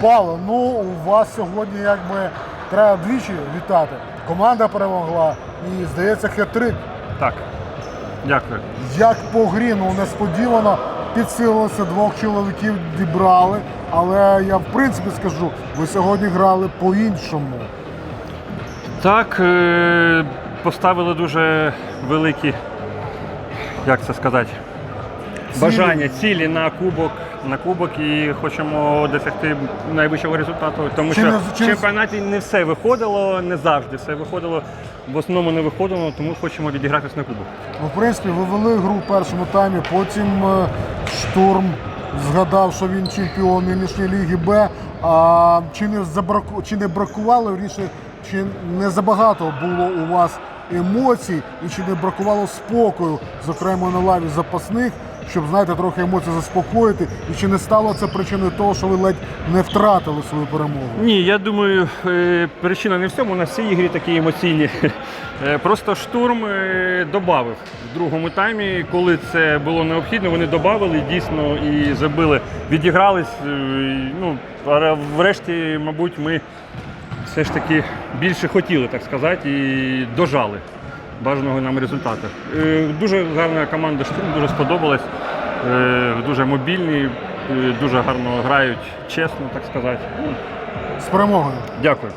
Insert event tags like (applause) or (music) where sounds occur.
Павло, ну у вас сьогодні якби треба двічі вітати. Команда перемогла і здається хет-трик. Так. Дякую. Як по грі, ну несподівано підсилилося двох чоловіків, дібрали. Але я в принципі скажу, ви сьогодні грали по-іншому. Так, е, поставили дуже великі, як це сказати, бажання, цілі на кубок, на кубок і хочемо досягти найвищого результату. Тому Чи що не- в чемпіонаті не все виходило, не завжди все виходило. В основному не виходило, тому хочемо відігратися на кубок. Ну, в принципі, ви вели гру в першому таймі, потім е, штурм згадав, що він чемпіон нинішньої ліги Б. А чи не забраку, чи не бракувало вірніше, чи не забагато було у вас емоцій, і чи не бракувало спокою, зокрема на лаві запасних, щоб знаєте, трохи емоцій заспокоїти, і чи не стало це причиною того, що ви ледь не втратили свою перемогу? Ні, я думаю, е, причина не в цьому. У нас всі ігри такі емоційні. (laughs) Е, Просто штурм е, добавив в другому таймі, коли це було необхідно, вони додали дійсно і забили, відігрались. Ну, врешті, мабуть, ми все ж таки більше хотіли, так сказати, і дожали бажаного нам результату. Е, Дуже гарна команда штурм, дуже сподобалась. Е, Дуже мобільні, е, дуже гарно грають, чесно, так сказати. З перемогою. Дякую.